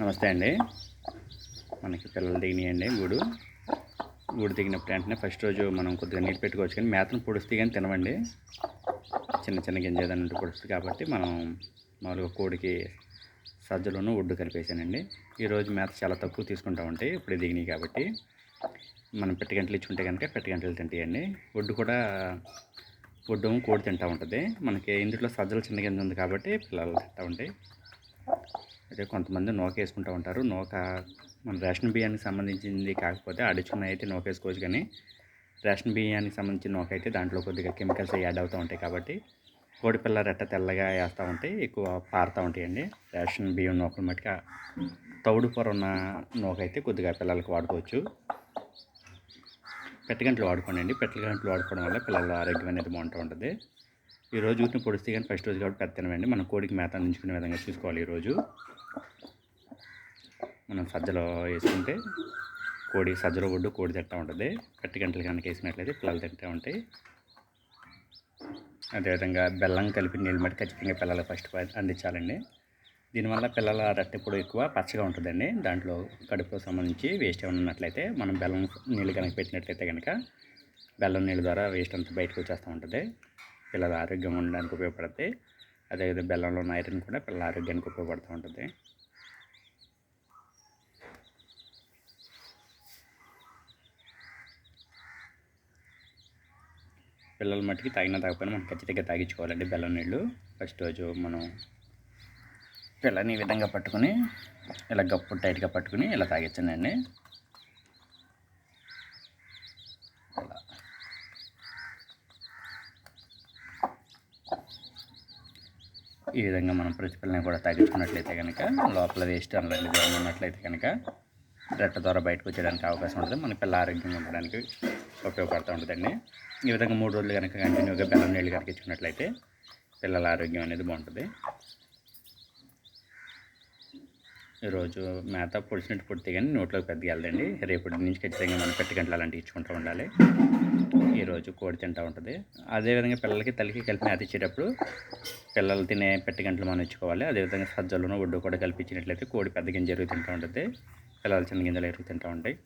నమస్తే అండి. మనకి పిల్లలు దిగినాయండి గూడు. గూడు దిగినప్పుడు వెంటనే ఫస్ట్ రోజు మనం కొద్దిగా నీళ్ళు పెట్టుకోవచ్చు కానీ మేతను పొడిస్తే కానీ తినవండి. చిన్న చిన్న గింజ ఏదైనా ఉంటే పొడుస్తుంది కాబట్టి మనం మామూలుగా కోడికి సజ్జలోనూ ఒడ్డు కలిపేసానండి. ఈరోజు మేత చాలా తక్కువ తీసుకుంటా ఉంటాయి ఇప్పుడు దిగినాయి కాబట్టి మనం పెట్టగంటలు ఇచ్చుకుంటే కనుక పెట్టగంటలు తింటాయండి. ఒడ్డు కూడా ఒడ్డు కోడి తింటూ ఉంటుంది. మనకి ఇందులో సజ్జలు చిన్న గింజ ఉంది కాబట్టి పిల్లలు తింటూ ఉంటాయి అదే కొంతమంది నూక వేసుకుంటూ ఉంటారు. నోక మన రేషన్ బియ్యానికి సంబంధించింది కాకపోతే అడుచుకున్న అయితే నూక వేసుకోవచ్చు కానీ రేషన్ బియ్యానికి సంబంధించిన నోక అయితే దాంట్లో కొద్దిగా కెమికల్స్ యాడ్ అవుతూ ఉంటాయి కాబట్టి కోడి పిల్ల రెట్ట తెల్లగా వేస్తూ ఉంటాయి ఎక్కువ పారుతూ ఉంటాయండి. రేషన్ బియ్యం నూకలు మట్టుగా తౌడు పొర ఉన్న నోక అయితే కొద్దిగా పిల్లలకు వాడుకోవచ్చు. పెట్టగంటలు వాడుకోండి అండి. పెట్టగంటలు వాడుకోవడం వల్ల పిల్లల ఆరోగ్యం అనేది బాగుంటూ ఉంటుంది. ఈ రోజు వీటిని పొడిస్తే కానీ ఫస్ట్ రోజు కాబట్టి పెద్ద తినవండి మనం కోడికి మేత అందించుకునే విధంగా చూసుకోవాలి ఈరోజు మనం సజ్జలో వేసుకుంటే కోడి సజ్జలో ఒడ్డు కోడి తింటూ ఉంటుంది. కట్టి గంటలు కనుక వేసినట్లయితే పిల్లలు తింటూ ఉంటాయి. అదేవిధంగా బెల్లం కలిపి నీళ్ళు మట్టి ఖచ్చితంగా పిల్లలకు ఫస్ట్ అందించాలండి. దీనివల్ల పిల్లల రట్టెప్పుడు ఎక్కువ పచ్చగా ఉంటుందండి. దాంట్లో కడుపుకు సంబంధించి వేస్ట్ ఏమైనా ఉన్నట్లయితే మనం బెల్లం నీళ్ళు కనుక పెట్టినట్లయితే కనుక బెల్లం నీళ్ళ ద్వారా వేస్ట్ అంతా బయటకు వచ్చేస్తూ ఉంటుంది. పిల్లల ఆరోగ్యం ఉండడానికి ఉపయోగపడుతుంది అదేవిధంగా బెల్లంలో ఉన్న ఐరన్ కూడా పిల్లల ఆరోగ్యానికి ఉపయోగపడుతూ ఉంటుంది. పిల్లల మట్టికి తాగినా తాగకపోయినా మనం ఖచ్చితంగా తాగించుకోవాలండి బెల్లం నీళ్ళు. ఫస్ట్ రోజు మనం పిల్లని ఈ విధంగా పట్టుకుని ఇలా గప్పు టైట్గా పట్టుకుని ఇలా తాగించండి ఈ విధంగా మనం ప్రతి కూడా తగ్గించుకున్నట్లయితే కనుక లోపల వేస్ట్ అలాంటిది ఉన్నట్లయితే కనుక రెట్ట ద్వారా బయటకు వచ్చేయడానికి అవకాశం ఉంటుంది. మన పిల్ల ఆరోగ్యంగా ఉండడానికి ఉపయోగపడుతూ ఉంటుందండి. ఈ విధంగా మూడు రోజులు కనుక కంటిన్యూగా బెల్లం నీళ్ళు కనుక ఇచ్చుకున్నట్లయితే పిల్లల ఆరోగ్యం అనేది బాగుంటుంది. ఈరోజు మేత పొడిచినట్టు పొడితే కానీ నోట్లోకి పెద్దగా వెళ్ళదండి. రేపటి నుంచి ఖచ్చితంగా మనం పెట్టి గంటలు అలాంటివి ఇచ్చుకుంటూ ఉండాలి. ఈరోజు కోడి తింటూ ఉంటుంది. అదేవిధంగా పిల్లలకి తల్లికి కలిపి మేత ఇచ్చేటప్పుడు పిల్లలు తినే పెట్టగంటలు మనం ఇచ్చుకోవాలి అదేవిధంగా సజ్జలను ఒడ్డు కూడా కల్పించినట్లయితే కోడి పెద్ద గింజ ఎరుగు తింటూ ఉంటుంది. పిల్లలు చిన్న గింజలు ఎరుగు తింటూ ఉంటాయి.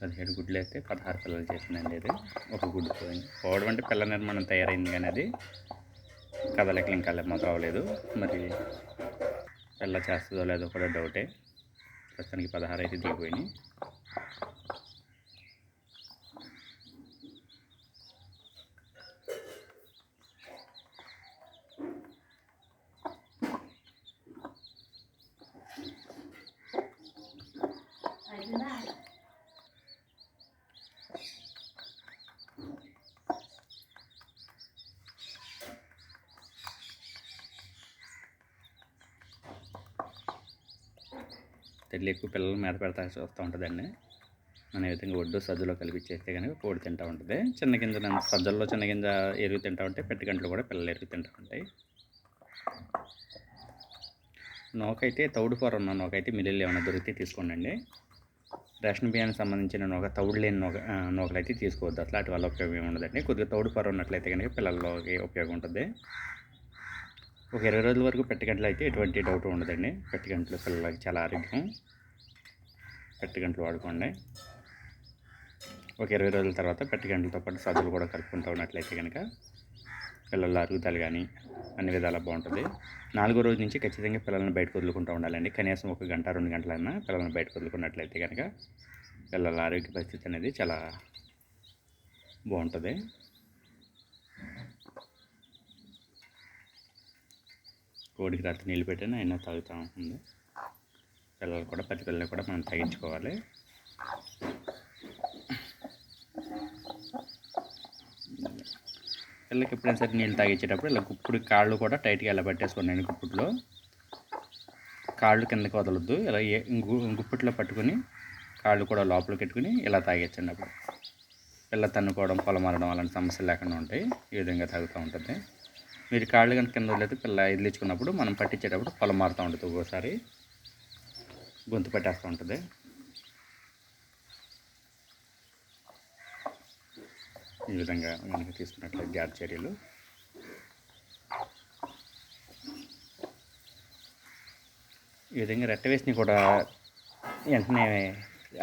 పదిహేడు గుడ్లు అయితే పదహారు పిల్లలు చేసిందండి ఇది. ఒక గుడ్డు పోయింది. పోవడం అంటే పిల్ల నిర్మాణం తయారైంది కానీ అది కదలకి ఇంకా మొదలు మరి చల్ల చేస్తుందో లేదో కూడా డౌటే. ప్రస్తుతానికి పదహారు అయితే దిగిపోయినాయి. తెల్లి ఎక్కువ పిల్లలు మీద పెడతా వస్తూ ఉంటుందండి. మన ఏ విధంగా ఒడ్డు సజ్జలో కలిపిచ్చేస్తే కనుక కోడి తింటూ ఉంటుంది. చిన్న గింజ సజ్జల్లో చిన్న గింజ ఎరుగు తింటూ ఉంటాయి పెట్టి గంటలు కూడా పిల్లలు ఎరుగు తింటూ ఉంటాయి. నోకైతే తౌడు కూర ఉన్న నోకైతే మిల్లులు ఏమైనా దొరికితే తీసుకోండి రేషన్ బియ్యానికి సంబంధించిన నూక తౌడు లేని నూక నూకలు అయితే తీసుకోవద్దు. అసలు వాటి వల్ల ఉపయోగం ఏమి ఉండదండి. కొద్దిగా తౌడు పొర ఉన్నట్లయితే కనుక పిల్లల్లోకి ఉపయోగం ఉంటుంది. ఒక ఇరవై రోజుల వరకు పెట్టగంటలు అయితే ఎటువంటి డౌట్ ఉండదండి. పెట్టగంటలు పిల్లలకి చాలా ఆరోగ్యం. పెట్టగంటలు వాడుకోండి. ఒక ఇరవై రోజుల తర్వాత పెట్టగంటలతో పాటు సజ్జలు కూడా కలుపుకుంటూ ఉన్నట్లయితే కనుక పిల్లల అరుగుదల కానీ అన్ని విధాలా బాగుంటుంది. నాలుగో రోజు నుంచి ఖచ్చితంగా పిల్లల్ని బయటకు వదులుకుంటూ ఉండాలండి. కనీసం ఒక గంట రెండు గంటలైనా పిల్లల్ని బయటకు వదులుకున్నట్లయితే కనుక పిల్లల ఆరోగ్య పరిస్థితి అనేది చాలా బాగుంటుంది. కోడికి రాత్రి నీళ్ళు పెట్టిన అయినా తాగుతూ ఉంటుంది. పిల్లలు కూడా ప్రతి పిల్లలు కూడా మనం తగ్గించుకోవాలి పిల్లలకి ఎప్పుడైనా సరే నీళ్ళు తాగించేటప్పుడు ఇలా గుప్పుడు కాళ్ళు కూడా టైట్గా ఇలా పట్టేసుకోండి గుప్పుట్లో. కాళ్ళు కిందకి వదలొద్దు. ఇలా ఏ- పట్టుకుని కాళ్ళు కూడా లోపలికి పెట్టుకుని ఇలా తాగించండి అప్పుడు. పిల్ల తన్నుకోవడం పొలమరడం అలాంటి సమస్యలు లేకుండా ఉంటాయి. ఈ విధంగా తాగుతూ ఉంటుంది. మీరు కాళ్ళు కనుక కింద వదిలేదు పిల్ల ఎదిలించుకున్నప్పుడు మనం పట్టించేటప్పుడు పొలం మారుతూ ఉంటుంది ఒక్కోసారి. గొంతు పట్టేస్తూ ఉంటుంది. ఈ విధంగా మనకి తీసుకున్నట్లయితే జాడ్ చర్యలు. ఈ విధంగా రెట్ట వేసిని కూడా వెంటనే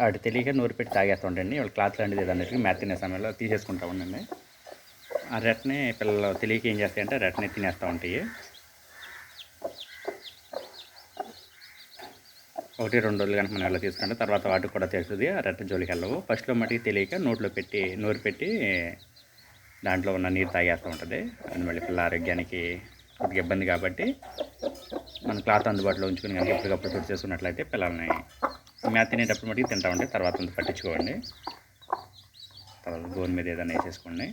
అటు తెలియక నోరు పెట్టి తాగేస్తూ ఉండండి. వాళ్ళు క్లాత్ లాంటిది ఏదన్నట్టుగా మ్యాథ్ తినే సమయంలో తీసేసుకుంటా ఉండండి. ఆ రెట్టనే పిల్లలు తెలియక ఏం చేస్తాయంటే రెట్టనే తినేస్తూ ఉంటాయి. ఒకటి రెండు రోజులు కనుక మనం ఎలా తీసుకుంటే తర్వాత వాటికి కూడా తెలుస్తుంది. ఆ రెట్ట జోలికి వెళ్ళవు. ఫస్ట్లో మటుకు తెలియక నోట్లో పెట్టి నోరు పెట్టి దాంట్లో ఉన్న నీరు తాగేస్తూ ఉంటుంది. అది మళ్ళీ పిల్లల ఆరోగ్యానికి కొద్దిగా ఇబ్బంది కాబట్టి మనం క్లాత్ అందుబాటులో ఉంచుకుని కనుక ఎప్పటికప్పుడు తుడి చేసుకున్నట్లయితే పిల్లల్ని మ్యాత్ తినేటప్పుడు మటుకు తింటా ఉంటే తర్వాత అంత పట్టించుకోండి. తర్వాత గోన్ మీద ఏదైనా వేసేసుకోండి.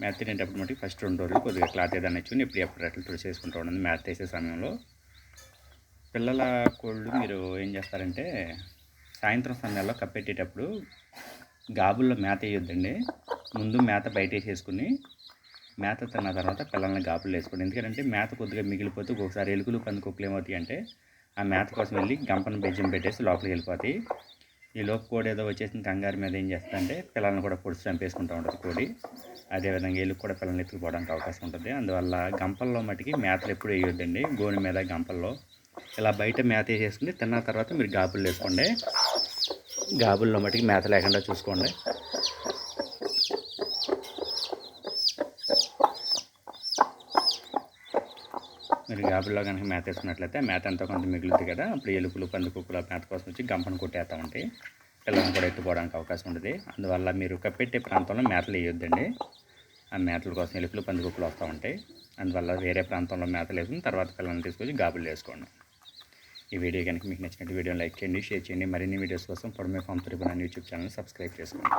మ్యాథ్ తినేటప్పుడు మటుకు ఫస్ట్ రెండు రోజులు కొద్దిగా క్లాత్ ఏదైనా ఇచ్చుకుని ఇప్పుడు ఎప్పుడు అట్లా తుడి చేసుకుంటూ ఉండండి. మేత వేసే సమయంలో పిల్లల కోళ్ళు మీరు ఏం చేస్తారంటే సాయంత్రం సమయాల్లో కప్పెట్టేటప్పుడు గాబుల్లో మేత వేయొద్దండి. ముందు మేత బయట వేసేసుకుని మేత తిన్న తర్వాత పిల్లల్ని గాబులు వేసుకోండి. ఎందుకంటే మేత కొద్దిగా మిగిలిపోతే ఒకసారి ఎలుకలు పందుకొక్కులు ఏమవుతాయి అంటే ఆ మేత కోసం వెళ్ళి గంపను బెజ్జం పెట్టేసి లోపలికి వెళ్ళిపోతాయి. ఈ లోపు కోడి ఏదో వచ్చేసిన కంగారు మీద ఏం చేస్తుందంటే పిల్లల్ని కూడా పొడిచి చంపేసుకుంటూ ఉంటుంది కోడి. అదేవిధంగా ఎలుగు కూడా పిల్లల్ని ఎత్తుకుపోవడానికి అవకాశం ఉంటుంది. అందువల్ల గంపల్లో మటుకి మేతలు ఎప్పుడు వేయొద్దండి. గోని మీద గంపల్లో. ఇలా బయట మేత వేసేసుకుని తిన్న తర్వాత మీరు గాబులు వేసుకోండి. గాబుల్లో మటుకి మేత లేకుండా చూసుకోండి. మీరు గాబుల్లో కనుక మేత వేసుకున్నట్లయితే మేత ఎంతో కొంత మిగులుద్ది కదా. అప్పుడు ఎలుకలు పందుకుక్కలు మేత కోసం వచ్చి గంపను కొట్టేస్తామండి. ఉంటాయి పిల్లలను కూడా ఎత్తుకోవడానికి అవకాశం ఉంటుంది. అందువల్ల మీరు కప్పెట్టే ప్రాంతంలో మేతలు వేయొద్దండి. ఆ మేతల కోసం ఎలుకలు పందుకుక్కలు వస్తూ ఉంటాయి. అందువల్ల వేరే ప్రాంతంలో మేతలు వేసుకుని తర్వాత పిల్లల్ని తీసుకొచ్చి గాబులు వేసుకోండి. ఈ వీడియో కనుక మీకు నచ్చినట్టు వీడియో లైక్ చేయండి షేర్ చేయండి. మరిన్ని వీడియోస్ కోసం పొడమే ఫామ్ త్రిపుల్ యూట్యూబ్ ఛానల్ సబ్స్క్రైబ్ చేసుకోండి.